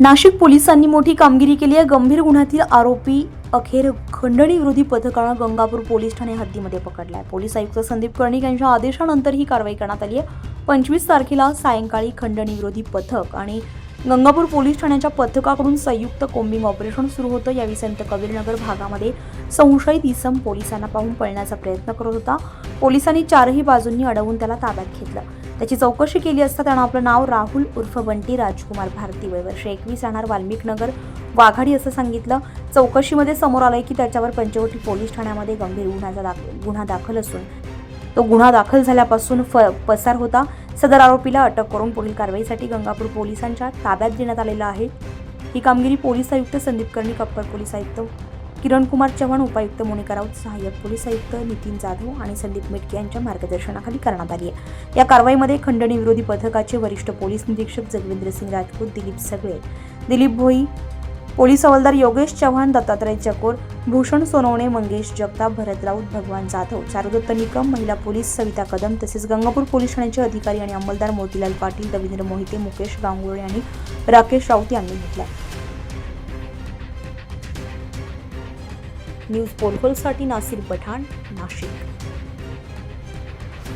नाशिक पोलिसांनी मोठी कामगिरी केली आहे. गंभीर गुन्ह्यातील आरोपी अखेर खंडणी विरोधी पथकानं गंगापूर पोलीस ठाणे हद्दीमध्ये पकडला आहे पोलीस आयुक्त संदीप कर्णिक यांच्या आदेशानंतर ही कारवाई करण्यात आली आहे. पंचवीस तारखेला सायंकाळी खंडणी विरोधी पथक आणि गंगापूर पोलीस ठाण्याच्या पथकाकडून संयुक्त कोम्बिंग ऑपरेशन सुरू होतं. यावेळी संत कबीरनगर भागामध्ये संशयित इसम पोलिसांना पाहून पळण्याचा प्रयत्न करत होता. पोलिसांनी चारही बाजूंनी अडवून त्याला ताब्यात घेतलं. त्याची चौकशी केली असता त्यानं आपलं नाव राहुल उर्फ बंटी राजकुमार भारती. वय वर्ष एकवीस राहणार वाल्मिकनगर वाघाडी असं सांगितलं. चौकशीमध्ये समोर आलंय की त्याच्यावर पंचवटी पोलीस ठाण्यामध्ये गंभीर गुन्ह्याचा दाख गुन्हा दाखल असून तो गुन्हा दाखल झाल्यापासून फ पसार होता. सदर आरोपीला अटक करून पुढील कारवाईसाठी गंगापूर पोलिसांच्या ताब्यात देण्यात आलेला आहे. ही कामगिरी पोलीस आयुक्त संदीप कर्णिक अप्पर पोलीस आयुक्त किरण कुमार चव्हाण उपायुक्त मोनिका राऊत सहाय्यक पोलीस आयुक्त नितीन जाधव आणि संदीप मेटके यांच्या मार्गदर्शनाखाली करण्यात आली आहे. या कारवाईमध्ये खंडणी विरोधी पथकाचे वरिष्ठ पोलीस निरीक्षक जगविंद्र सिंग राजपूत दिलीप सगळे दिलीप भोई पोलीस हवालदार योगेश चव्हाण दत्तात्रय चकोर भूषण सोनवणे मंगेश जगताप भरत राऊत भगवान जाधव चारुदत्त निकम महिला पोलीस सविता कदम तसेच गंगापूर पोलीस ठाण्याचे अधिकारी आणि अंमलदार मोतीलाल पाटील रवींद्र मोहिते मुकेश गांगुळे आणि राकेश राऊत यांनी घेतला न्यूज पोलखोलसाठी नासिर पठाण नाशिक.